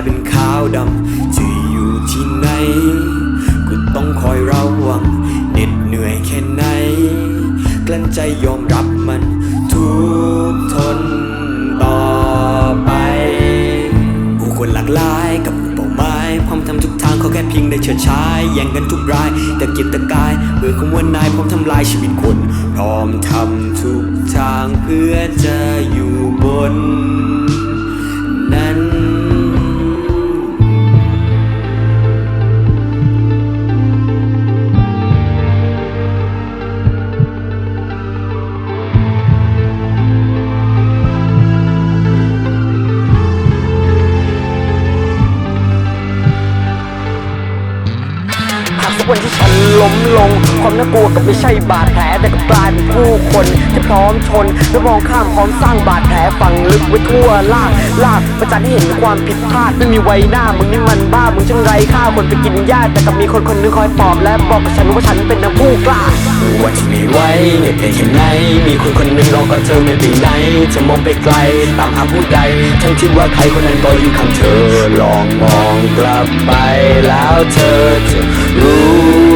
ายเป็นขาวดำจะอยู่ที่ไหนก็ต้องคอยระวังเหน็ดเหนื่อยแค่ไหน กลั้นใจยอมรับมันทุกทนต่อไปผู้คนหลากหลายกับเป้าหมายพร้อมทำทุกทางเขาแค่เพียงได้เฉิดฉายแย่งกันทุกรายแต่เกียรติกายเบื่อของวัานายพร้อมทำลายชีวิตคน พร้อมทำทุกทางเพื่อจะอยู่บน วันที่ฉันล้มลง ความน่ากลัวก็ไม่ใช่บาดแผลแต่ก็กลายเป็นผู้คนที่พร้อมชนและมองข้ามพร้อมสร้างบาดแผลฝังลึกไว้ทั่วล่างลากประจันให้เห็นความผิดพลาดไม่มีไว้หน้ามึงนี่มันบ้ามึงช่างไรค่าคนไปกินหญ้าแต่กับมีคนคนนึงคอยปลอบและบอกกับฉันว่าฉันเป็นนักผู้กล้า วันที่ไม่ไหวเหน็ดเหนื่อยแค่ไหนมีคนคนหนึ่งรอก็เธอไม่ไปไหนจะมองไปไกลตามหาผู้ใด ทั้งที่ว่าใครคนนั้นก็อยู่ข้างเธอ ลองมองกลับไปแล้วเธอจะรู้